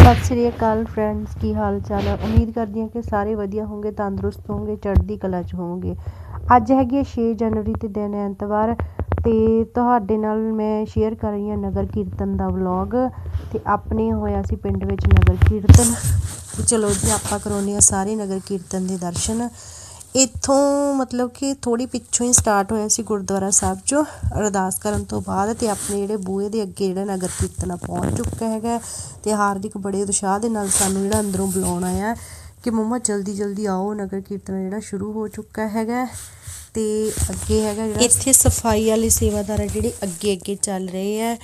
ਸਤਿ ਸ਼੍ਰੀ ਅਕਾਲ ਫਰੈਂਡਸ ਕੀ ਹਾਲ ਚਾਲ ਹੈ? ਉਮੀਦ ਕਰਦੀ ਹਾਂ ਕਿ ਸਾਰੇ ਵਧੀਆ ਹੋਵੋਗੇ ਤੰਦਰੁਸਤ ਹੋਵੋਗੇ ਚੜ੍ਹਦੀ ਕਲਾ 'ਚ ਹੋਵੋਗੇ। ਅੱਜ ਹੈਗੀ ਹੈ 6 ਜਨਵਰੀ ਤੇ ਦਿਨ ਐਤਵਾਰ ਤੇ ਤੁਹਾਡੇ ਨਾਲ ਮੈਂ ਸ਼ੇਅਰ ਕਰ ਰਹੀ ਹਾਂ ਨਗਰ ਕੀਰਤਨ ਦਾ ਵਲੌਗ ਤੇ ਆਪਣੇ ਹੋਇਆ ਸੀ ਪਿੰਡ ਵਿੱਚ ਨਗਰ ਕੀਰਤਨ। ਤੇ ਚਲੋ ਜੀ, ਆਪਾਂ ਕਰਾਉਂਦੇ ਹਾਂ ਸਾਰੇ ਨਗਰ ਕੀਰਤਨ ਦੇ ਦਰਸ਼ਨ। ਇੱਥੋਂ ਮਤਲਬ ਕਿ ਥੋੜੀ ਪਿੱਛੋਂ ਹੀ ਸਟਾਰਟ ਹੋਇਆ ਸੀ ਗੁਰਦੁਆਰਾ ਸਾਹਿਬ 'ਚੋਂ ਅਰਦਾਸ ਕਰਨ ਤੋਂ ਬਾਅਦ ਤੇ ਆਪਣੇ ਜਿਹੜੇ ਬੂਹੇ ਦੇ ਅੱਗੇ ਜਿਹੜਾ ਨਗਰ ਕੀਰਤਨ ਆ, ਪਹੁੰਚ ਚੁੱਕਾ ਹੈਗਾ। ਤੇ ਹਾਰਦਿਕ ਬੜੇ ਉਤਸ਼ਾਹ ਦੇ ਨਾਲ ਸਾਨੂੰ ਜਿਹੜਾ ਅੰਦਰੋਂ ਬੁਲਾਉਣ ਆਇਆ ਕਿ ਮੰਮਾ ਜਲਦੀ ਜਲਦੀ ਆਓ, ਨਗਰ ਕੀਰਤਨ ਜਿਹੜਾ ਸ਼ੁਰੂ ਹੋ ਚੁੱਕਾ ਹੈਗਾ ਤੇ ਅੱਗੇ ਹੈਗਾ ਜਿਹੜਾ ਇੱਥੇ ਸਫ਼ਾਈ ਵਾਲੇ ਸੇਵਾਦਾਰ ਜਿਹੜੇ ਅੱਗੇ ਅੱਗੇ ਚੱਲ ਰਹੇ ਆ।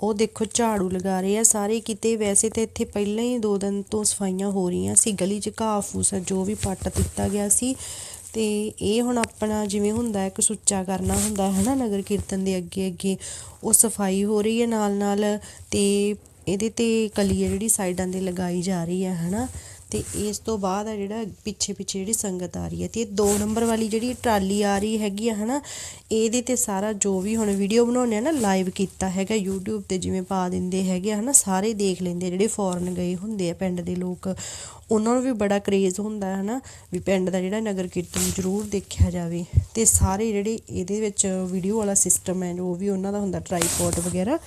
ਉਹ ਦੇਖੋ ਝਾੜੂ ਲਗਾ ਰਹੇ ਆ। ਸਾਰੇ ਕਿਤੇ ਵੈਸੇ ਤਾਂ ਇੱਥੇ ਪਹਿਲਾਂ ਹੀ ਦੋ ਦਿਨ ਤੋਂ ਸਫਾਈਆਂ ਹੋ ਰਹੀਆਂ ਸੀ। ਗਲੀ 'ਚ ਘਾਹ ਫੂਸ ਜੋ ਵੀ ਪੱਟ ਦਿੱਤਾ ਗਿਆ ਸੀ। ਤੇ ਇਹ ਹੁਣ ਆਪਣਾ ਜਿਵੇਂ ਹੁੰਦਾ ਇੱਕ ਸੁੱਚਾ ਕਰਨਾ ਹੁੰਦਾ ਹੈ ਨਾ ਨਗਰ ਕੀਰਤਨ ਦੇ ਅੱਗੇ ਅੱਗੇ, ਉਹ ਸਫ਼ਾਈ ਹੋ ਰਹੀ ਹੈ ਨਾਲ ਨਾਲ ਤੇ ਇਹਦੇ ਤੇ ਕਲੀ ਹੈ ਜਿਹੜੀ ਸਾਈਡਾਂ ਤੇ ਲਗਾਈ ਜਾ ਰਹੀ ਹੈ, ਹਨਾ? ਤੇ ਇਸ ਤੋਂ ਬਾਅਦ ਆ ਜਿਹੜਾ ਪਿੱਛੇ ਪਿੱਛੇ ਜਿਹੜੀ ਸੰਗਤ ਆ ਰਹੀ ਹੈ ਤੇ ਇਹ 2 ਨੰਬਰ ਵਾਲੀ ਜਿਹੜੀ ਟਰਾਲੀ ਆ ਰਹੀ ਹੈਗੀ ਆ, ਹਨਾ, ਇਹਦੇ ਤੇ ਸਾਰਾ ਜੋ ਵੀ ਹੁਣ ਵੀਡੀਓ ਬਣਾਉਂਦੇ ਆ ਨਾ ਲਾਈਵ ਕੀਤਾ ਹੈਗਾ YouTube ਤੇ ਜਿਵੇਂ ਪਾ ਦਿੰਦੇ ਹੈਗੇ ਆ, ਹਨਾ, ਸਾਰੇ ਦੇਖ ਲੈਂਦੇ ਜਿਹੜੇ ਫੋਰਨ ਗਏ ਹੁੰਦੇ ਆ ਪਿੰਡ ਦੇ ਲੋਕ, ਉਹਨਾਂ ਨੂੰ ਵੀ ਬੜਾ ਕਰੇਜ਼ ਹੁੰਦਾ ਹੈ, ਹਨਾ, ਵੀ ਪਿੰਡ ਦਾ ਜਿਹੜਾ ਨਗਰ ਕੀਰਤਨ ਜ਼ਰੂਰ ਦੇਖਿਆ ਜਾਵੇ। ਤੇ ਸਾਰੇ ਜਿਹੜੇ ਇਹਦੇ ਵਿੱਚ ਵੀਡੀਓ ਵਾਲਾ ਸਿਸਟਮ ਹੈ, ਜੋ ਵੀ ਉਹਨਾਂ ਦਾ ਹੁੰਦਾ ਟ੍ਰਾਈਪੋਡ ਵਗੈਰਾ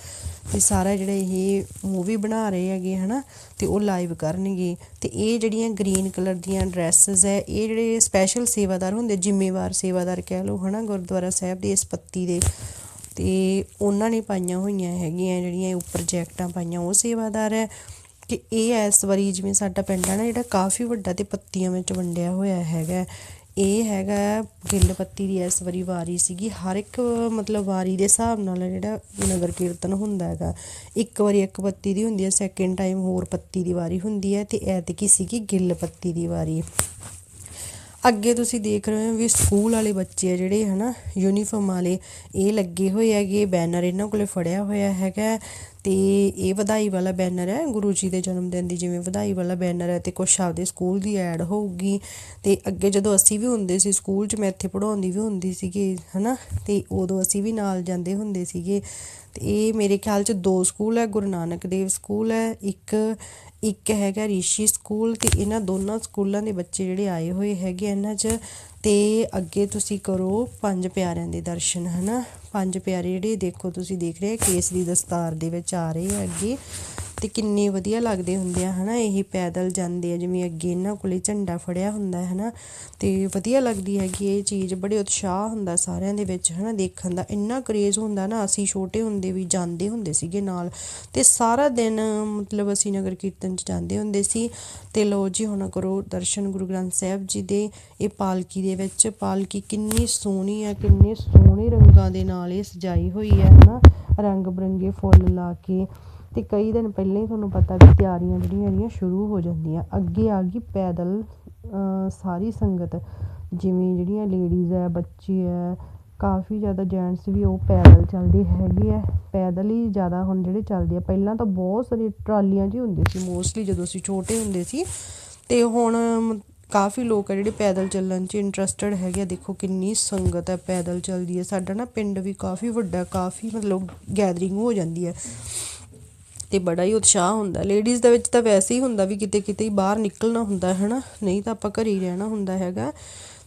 ਤੇ ਸਾਰਾ ਜਿਹੜਾ ਇਹ ਮੂਵੀ ਬਣਾ ਰਹੇ ਹੈਗੇ ਹਨਾ, ਤੇ ਉਹ ਲਾਈਵ ਕਰਨਗੇ। ਤੇ ਇਹ ਜਿਹੜੀਆਂ ਗ੍ਰੀਨ ਕਲਰ ਦੀਆਂ ਡਰੈਸਸ ਹੈ, ਇਹ ਜਿਹੜੇ ਸਪੈਸ਼ਲ ਸੇਵਾਦਾਰ ਹੁੰਦੇ, ਜ਼ਿੰਮੇਵਾਰ ਸੇਵਾਦਾਰ ਕਹਿ ਲਓ ਹਨਾ, ਗੁਰਦੁਆਰਾ ਸਾਹਿਬ ਦੇ, ਇਸ ਪੱਤੀ ਦੇ, ਤੇ ਉਹਨਾਂ ਨੇ ਪਾਈਆਂ ਹੋਈਆਂ ਹੈਗੀਆਂ ਜਿਹੜੀਆਂ ਉੱਪਰ ਜੈਕਟਾਂ ਪਾਈਆਂ, ਉਹ ਸੇਵਾਦਾਰ ਹੈ। ਕਿ ਇਹ ਇਸ ਵਾਰੀ ਜਿਵੇਂ ਸਾਡਾ ਪਿੰਡ ਹੈ ਨਾ, ਜਿਹੜਾ ਕਾਫੀ ਵੱਡਾ ਤੇ ਪੱਤੀਆਂ ਵਿੱਚ ਵੰਡਿਆ ਹੋਇਆ ਹੈਗਾ। ਇਹ ਹੈਗਾ ਗਿੱਲ ਪੱਤੀ ਦੀ ਇਸ ਵਾਰੀ ਵਾਰੀ ਸੀਗੀ। ਹਰ ਇੱਕ, ਮਤਲਬ ਵਾਰੀ ਦੇ ਹਿਸਾਬ ਨਾਲ ਜਿਹੜਾ ਨਗਰ ਕੀਰਤਨ ਹੁੰਦਾ ਹੈਗਾ, ਇੱਕ ਵਾਰੀ ਇੱਕ ਪੱਤੀ ਦੀ ਹੁੰਦੀ ਹੈ ਸੈਕਿੰਡ ਟਾਈਮ ਹੋਰ ਪੱਤੀ ਦੀ ਵਾਰੀ ਹੁੰਦੀ ਹੈ ਤੇ ਐਤਕੀ ਸੀਗੀ ਗਿੱਲ ਪੱਤੀ ਦੀ ਵਾਰੀ। ਅੱਗੇ ਤੁਸੀਂ ਦੇਖ ਰਹੇ ਹੋ ਵੀ ਸਕੂਲ ਵਾਲੇ ਬੱਚੇ ਆ ਜਿਹੜੇ ਹਨਾ ਯੂਨੀਫਾਰਮ ਵਾਲੇ, ਇਹ ਲੱਗੇ ਹੋਏ ਹੈਗੇ, ਬੈਨਰ ਇਹਨਾਂ ਕੋਲੇ ਫੜਿਆ ਹੋਇਆ ਹੈਗਾ। ਤੇ ਇਹ ਵਧਾਈ ਵਾਲਾ ਬੈਨਰ ਹੈ, ਗੁਰੂ ਜੀ ਦੇ ਜਨਮ ਦਿਨ ਦੀ ਜਿਵੇਂ ਵਧਾਈ ਵਾਲਾ ਬੈਨਰ ਹੈ ਤੇ ਕੁਛ ਆਪਦੇ ਸਕੂਲ ਦੀ ਐਡ ਹੋਊਗੀ। ਤੇ ਅੱਗੇ ਜਦੋਂ ਅਸੀਂ ਵੀ ਹੁੰਦੇ ਸੀ ਸਕੂਲ 'ਚ, ਮੈਂ ਇੱਥੇ ਪੜਾਉਂਦੀ ਵੀ ਹੁੰਦੀ ਸੀਗੀ, ਹਨਾ? ਤੇ ਉਦੋਂ ਅਸੀਂ ਵੀ ਨਾਲ ਜਾਂਦੇ ਹੁੰਦੇ ਸੀਗੇ। ਤੇ ਇਹ ਮੇਰੇ ਖਿਆਲ 'ਚ ਦੋ ਸਕੂਲ ਹੈ, ਗੁਰੂ ਨਾਨਕ ਦੇਵ ਸਕੂਲ ਹੈ, ਇੱਕ ਇੱਕ ਹੈਗਾ ਰਿਸ਼ੀ ਸਕੂਲ ਤੇ ਇਹਨਾਂ ਦੋਨਾਂ ਸਕੂਲਾਂ ਦੇ ਬੱਚੇ ਜਿਹੜੇ ਆਏ ਹੋਏ ਹੈਗੇ ਇਹਨਾਂ 'ਚ ਅਤੇ ਅੱਗੇ ਤੁਸੀਂ ਕਰੋ ਪੰਜ ਪਿਆਰਿਆਂ ਦੇ ਦਰਸ਼ਨ ਹੈ ਨਾ ਪੰਜ ਪਿਆਰੇ ਜਿਹੜੇ ਦੇਖੋ ਤੁਸੀਂ ਦੇਖ ਰਹੇ ਕੇਸ ਦੀ ਦਸਤਾਰ ਦੇ ਵਿੱਚ ਆ ਰਹੇ ਆ ਅੱਗੇ। ਅਤੇ ਕਿੰਨੇ ਵਧੀਆ ਲੱਗਦੇ ਹੁੰਦੇ ਆ ਹੈ ਨਾ ਇਹ ਪੈਦਲ ਜਾਂਦੇ ਆ, ਜਿਵੇਂ ਅੱਗੇ ਇਹਨਾਂ ਕੋਲੇ ਝੰਡਾ ਫੜਿਆ ਹੁੰਦਾ ਹੈ ਨਾ ਅਤੇ ਵਧੀਆ ਲੱਗਦੀ ਹੈਗੀ ਇਹ ਚੀਜ਼, ਬੜੇ ਉਤਸ਼ਾਹ ਹੁੰਦਾ ਸਾਰਿਆਂ ਦੇ ਵਿੱਚ ਹੈ ਨਾ ਦੇਖਣ ਦਾ ਇੰਨਾ ਕਰੇਜ਼ ਹੁੰਦਾ ਨਾ, ਅਸੀਂ ਛੋਟੇ ਹੁੰਦੇ ਵੀ ਜਾਂਦੇ ਹੁੰਦੇ ਸੀਗੇ ਨਾਲ ਅਤੇ ਸਾਰਾ ਦਿਨ ਮਤਲਬ ਅਸੀਂ ਨਗਰ ਕੀਰਤਨ ਚ ਜਾਂਦੇ ਹੁੰਦੇ ਸੀ, ਤੇ ਲੋ ਜੀ, ਹੁਣ ਕਰੋ ਦਰਸ਼ਨ ਗੁਰੂ ਗ੍ਰੰਥ ਸਾਹਿਬ ਜੀ ਦੇ, ਇਹ ਪਾਲਕੀ ਦੇ ਵਿੱਚ, ਪਾਲਕੀ ਕਿੰਨੀ ਸੋਹਣੀ ਹੈ ਕਿੰਨੇ ਸੋਹਣੇ ਰੰਗਾਂ ਦੇ ਨਾਲ ਇਹ ਸਜਾਈ ਹੋਈ ਹੈ ਹਨਾ? ਰੰਗ ਬਰੰਗੇ ਫੁੱਲ ਲਾ ਕੇ ਅਤੇ ਕਈ ਦਿਨ ਪਹਿਲਾਂ ਹੀ ਤੁਹਾਨੂੰ ਪਤਾ ਵੀ ਤਿਆਰੀਆਂ ਜਿਹੜੀਆਂ ਹੈਗੀਆਂ ਸ਼ੁਰੂ ਹੋ ਜਾਂਦੀਆਂ। ਅੱਗੇ ਆ ਗਈ ਪੈਦਲ ਸਾਰੀ ਸੰਗਤ। ਜਿਵੇਂ ਜਿਹੜੀਆਂ ਲੇਡੀਜ਼ ਹੈ, ਬੱਚੇ ਹੈ, ਕਾਫੀ ਜ਼ਿਆਦਾ ਜੈਂਟਸ ਵੀ ਉਹ ਪੈਦਲ ਚੱਲਦੇ ਹੈਗੇ ਹੈ। ਪੈਦਲ ਹੀ ਜ਼ਿਆਦਾ ਹੁਣ ਜਿਹੜੇ ਚੱਲਦੇ ਆ। ਪਹਿਲਾਂ ਤਾਂ ਬਹੁਤ ਸਾਰੀ ਟਰਾਲੀਆਂ 'ਚ ਹੀ ਹੁੰਦੇ ਸੀ ਮੋਸਟਲੀ ਜਦੋਂ ਅਸੀਂ ਛੋਟੇ ਹੁੰਦੇ ਸੀ। ਅਤੇ ਹੁਣ ਕਾਫੀ ਲੋਕ ਆ ਜਿਹੜੇ ਪੈਦਲ ਚੱਲਣ 'ਚ ਇੰਟਰਸਟਡ ਹੈਗੇ ਆ। ਦੇਖੋ ਕਿੰਨੀ ਸੰਗਤ ਹੈ ਪੈਦਲ ਚੱਲਦੀ ਹੈ। ਸਾਡਾ ਨਾ ਪਿੰਡ ਵੀ ਕਾਫੀ ਵੱਡਾ, ਕਾਫੀ ਮਤਲਬ ਗੈਦਰਿੰਗ ਹੋ ਜਾਂਦੀ ਹੈ। ਤੇ ਬੜਾ ਹੀ ਉਤਸ਼ਾਹ ਹੁੰਦਾ। ਲੇਡੀਜ਼ ਦੇ ਵਿੱਚ ਤਾਂ ਵੈਸੇ ਹੀ ਹੁੰਦਾ ਵੀ ਕਿਤੇ ਕਿਤੇ ਬਾਹਰ ਨਿਕਲਣਾ ਹੁੰਦਾ ਹੈ ਨਾ ਨਹੀਂ ਤਾਂ ਆਪਾਂ ਘਰੇ ਹੀ ਰਹਿਣਾ ਹੁੰਦਾ ਹੈਗਾ।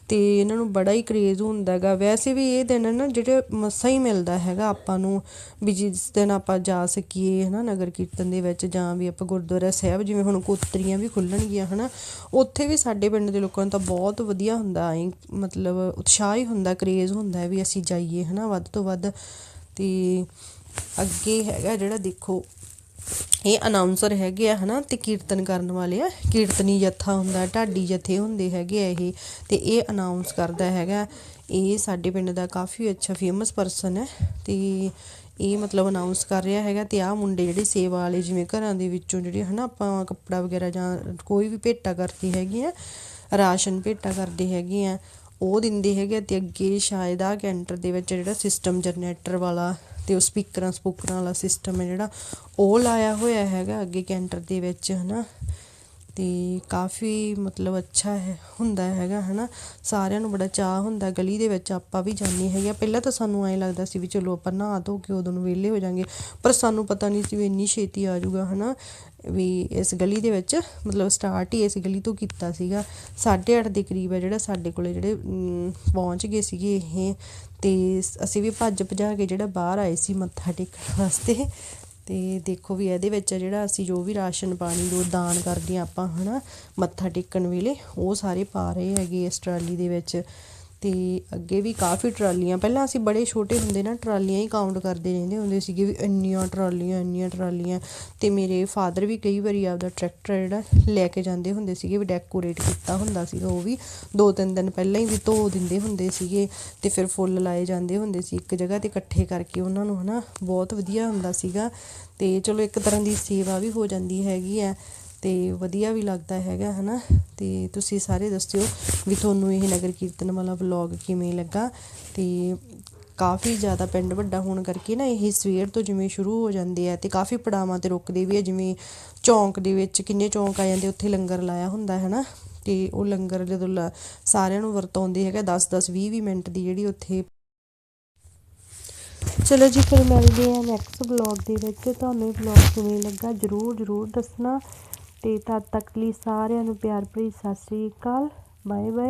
ਤੇ ਇਹਨਾਂ ਨੂੰ ਬੜਾ ਹੀ ਕਰੇਜ਼ ਹੁੰਦਾ ਹੈਗਾ। ਵੈਸੇ ਵੀ ਇਹ ਦਿਨ ਨਾ ਜਿਹੜੇ ਮਸਾਂ ਹੀ ਮਿਲਦਾ ਹੈਗਾ ਆਪਾਂ ਨੂੰ, ਵੀ ਜਿਸ ਦਿਨ ਆਪਾਂ ਜਾ ਸਕੀਏ, ਹਨਾ, ਨਗਰ ਕੀਰਤਨ ਦੇ ਵਿੱਚ ਜਾਂ ਵੀ ਆਪਾਂ ਗੁਰਦੁਆਰਾ ਸਾਹਿਬ, ਜਿਵੇਂ ਹੁਣ ਕੋਤਰੀਆਂ ਵੀ ਖੁੱਲਣਗੀਆਂ, ਹਨਾ, ਉੱਥੇ ਵੀ ਸਾਡੇ ਪਿੰਡ ਦੇ ਲੋਕਾਂ ਨੂੰ ਤਾਂ ਬਹੁਤ ਵਧੀਆ ਹੁੰਦਾ, ਐ ਮਤਲਬ ਉਤਸ਼ਾਹ ਹੀ ਹੁੰਦਾ ਕਰੇਜ਼ ਹੁੰਦਾ ਵੀ ਅਸੀਂ ਜਾਈਏ, ਹਨਾ, ਵੱਧ ਤੋਂ ਵੱਧ। ਤੇ ਅੱਗੇ ਹੈਗਾ ਜਿਹੜਾ ਦੇਖੋ ਇਹ ਅਨਾਉਂਸਰ ਹੈਗੇ ਆ, ਹਨਾ, ਤੇ ਕੀਰਤਨ ਕਰਨ ਵਾਲੇ ਆ। ਕੀਰਤਨੀ ਜੱਥਾ ਹੁੰਦਾ, ਢਾਡੀ ਜਥੇ ਹੁੰਦੇ ਹੈਗੇ ਆ ਇਹ, ਤੇ ਇਹ ਅਨਾਉਂਸ ਕਰਦਾ ਹੈਗਾ। ਇਹ ਸਾਡੇ ਪਿੰਡ ਦਾ ਕਾਫੀ ਅੱਛਾ ਫੇਮਸ ਪਰਸਨ ਹੈ, ਤੇ ਇਹ ਮਤਲਬ ਅਨਾਉਂਸ ਕਰ ਰਿਹਾ ਹੈਗਾ, ਤੇ ਆਹ ਮੁੰਡੇ ਜਿਹੜੇ ਸੇਵਾ ਵਾਲੇ, ਜਿਵੇਂ ਘਰਾਂ ਦੇ ਵਿੱਚੋਂ ਜਿਹੜੇ, ਹਨਾ, ਆਪਾਂ ਕੱਪੜਾ ਵਗੈਰਾ ਜਾਂ ਕੋਈ ਵੀ ਭੇਟਾ ਕਰਦੀ ਹੈਗੀ ਆ, ਰਾਸ਼ਨ ਭੇਟਾ ਕਰਦੇ ਹੈਗੇ ਆ, ਉਹ ਦਿੰਦੇ ਹੈਗੇ ਤੇ ਅੱਗੇ ਸ਼ਾਇਦ ਆ ਕੈਂਟਰ ਦੇ ਵਿੱਚ ਜਿਹੜਾ ਸਿਸਟਮ ਜਨਰੇਟਰ ਵਾਲਾ ਤੇ ਉਹ ਸਪੀਕਰਾਂ, ਸਪੂਕਰਾਂ ਵਾਲਾ ਸਿਸਟਮ ਹੈ ਜਿਹੜਾ, ਉਹ ਲਾਇਆ ਹੋਇਆ ਹੈਗਾ ਅੱਗੇ ਕੈਂਟਰ ਦੇ ਵਿੱਚ, ਹਨਾ? ਤੇ ਕਾਫੀ ਮਤਲਬ ਅੱਛਾ ਹੈ, ਹੁੰਦਾ ਹੈਗਾ ਹੈ ਨਾ ਸਾਰਿਆਂ ਨੂੰ ਬੜਾ ਚਾਅ ਹੁੰਦਾ, ਗਲੀ ਦੇ ਵਿੱਚ ਆਪਾਂ ਵੀ ਜਾਂਦੇ ਹੈਗੇ ਆ ਪਹਿਲਾਂ ਤਾਂ ਸਾਨੂੰ ਐਂ ਲੱਗਦਾ ਸੀ ਵੀ ਚਲੋ ਆਪਾਂ ਨਹਾ ਧੋ ਕੇ ਉਦੋਂ ਨੂੰ ਵਿਹਲੇ ਹੋ ਜਾਂਗੇ, ਪਰ ਸਾਨੂੰ ਪਤਾ ਨਹੀਂ ਸੀ ਵੀ ਇੰਨੀ ਛੇਤੀ ਆ ਜੂਗਾ ਹੈ ਨਾ ਵੀ ਇਸ ਗਲੀ ਦੇ ਵਿੱਚ, ਮਤਲਬ ਸਟਾਰਟ ਹੀ ਇਸ ਗਲੀ ਤੋਂ ਕੀਤਾ ਸੀਗਾ। 8:30 ਦੇ ਕਰੀਬ ਹੈ ਜਿਹੜਾ ਸਾਡੇ ਕੋਲੇ ਜਿਹੜੇ ਪਹੁੰਚ ਗਏ ਸੀਗੇ ਇਹ। ਅਤੇ ਅਸੀਂ ਵੀ ਭੱਜ ਭਜਾ ਕੇ ਜਿਹੜਾ ਬਾਹਰ ਆਏ ਸੀ ਮੱਥਾ ਟੇਕਣ ਵਾਸਤੇ ਅਤੇ ਦੇਖੋ ਵੀ ਇਹਦੇ ਵਿੱਚ ਜਿਹੜਾ ਅਸੀਂ ਜੋ ਵੀ ਰਾਸ਼ਨ ਪਾਣੀ, ਜੋ ਦਾਨ ਕਰਦੇ ਹਾਂ ਆਪਾਂ ਹੈ ਨਾ ਮੱਥਾ ਟੇਕਣ ਵੇਲੇ, ਉਹ ਸਾਰੇ ਪਾ ਰਹੇ ਹੈਗੇ ਇਸ ਟਰਾਲੀ ਦੇ ਵਿੱਚ। ਅਤੇ ਅੱਗੇ ਵੀ ਕਾਫੀ ਟਰਾਲੀਆਂ, ਪਹਿਲਾਂ ਅਸੀਂ ਬੜੇ ਛੋਟੇ ਹੁੰਦੇ ਨਾ, ਟਰਾਲੀਆਂ ਹੀ ਕਾਊਂਟ ਕਰਦੇ ਰਹਿੰਦੇ ਹੁੰਦੇ ਸੀਗੇ ਵੀ ਇੰਨੀਆਂ ਟਰਾਲੀਆਂ ਇੰਨੀਆਂ ਟਰਾਲੀਆਂ। ਅਤੇ ਮੇਰੇ ਫਾਦਰ ਵੀ ਕਈ ਵਾਰੀ ਆਪਦਾ ਟਰੈਕਟਰ ਜਿਹੜਾ ਲੈ ਕੇ ਜਾਂਦੇ ਹੁੰਦੇ ਸੀਗੇ ਵੀ ਡੈਕੋਰੇਟ ਕੀਤਾ ਹੁੰਦਾ ਸੀਗਾ, ਉਹ ਵੀ ਦੋ ਤਿੰਨ ਦਿਨ ਪਹਿਲਾਂ ਹੀ ਵੀ ਧੋ ਦਿੰਦੇ ਹੁੰਦੇ ਸੀਗੇ ਅਤੇ ਫਿਰ ਫੁੱਲ ਲਾਏ ਜਾਂਦੇ ਹੁੰਦੇ ਸੀ ਇੱਕ ਜਗ੍ਹਾ ਤੇ ਇਕੱਠੇ ਕਰਕੇ ਉਹਨਾਂ ਨੂੰ ਹੈ ਨਾ ਬਹੁਤ ਵਧੀਆ ਹੁੰਦਾ ਸੀਗਾ। ਅਤੇ ਚਲੋ ਇੱਕ ਤਰ੍ਹਾਂ ਦੀ ਸੇਵਾ ਵੀ ਹੋ ਜਾਂਦੀ ਹੈਗੀ ਹੈ। ਤੇ ਵਧੀਆ ਵੀ ਲੱਗਦਾ ਹੈਗਾ ਹੈ ਨਾ ਅਤੇ ਤੁਸੀਂ ਸਾਰੇ ਦੱਸਿਓ ਵੀ ਤੁਹਾਨੂੰ ਇਹ ਨਗਰ ਕੀਰਤਨ ਵਾਲਾ ਵਲੋਗ ਕਿਵੇਂ ਲੱਗਾ? ਅਤੇ ਕਾਫੀ ਜ਼ਿਆਦਾ ਪਿੰਡ ਵੱਡਾ ਹੋਣ ਕਰਕੇ ਨਾ ਇਹ ਸਵੇਰ ਤੋਂ ਜਿਵੇਂ ਸ਼ੁਰੂ ਹੋ ਜਾਂਦੇ ਆ ਅਤੇ ਕਾਫੀ ਪੜਾਵਾਂ ਤੇ ਰੁਕਦੇ ਵੀ ਆ, ਜਿਵੇਂ ਚੌਂਕ ਦੇ ਵਿੱਚ ਕਿੰਨੇ ਚੌਂਕ ਆ ਜਾਂਦੇ, ਉੱਥੇ ਲੰਗਰ ਲਾਇਆ ਹੁੰਦਾ ਹੈ ਨਾ ਅਤੇ ਉਹ ਲੰਗਰ ਜਦੋਂ ਲਾ- ਸਾਰਿਆਂ ਨੂੰ ਵਰਤਾਉਂਦੇ ਹੈਗਾ 10 10 20 20 ਮਿੰਟ ਦੀ ਜਿਹੜੀ ਉੱਥੇ ਚਲੋ ਜੀ, ਫਿਰ ਮਿਲਦੇ ਆ ਨੈਕਸਟ ਵਲੌਗ ਦੇ ਵਿੱਚ। ਤੁਹਾਨੂੰ ਇਹ ਵਲੌਗ ਕਿਵੇਂ ਲੱਗਾ, ਜਰੂਰ ਜਰੂਰ ਦੱਸਣਾ। ਅਤੇ ਤਦ ਤੱਕ ਲਈ ਸਾਰਿਆਂ ਨੂੰ ਪਿਆਰ ਭਰੀ ਸਤਿ ਸ੍ਰੀ ਅਕਾਲ। Bye bye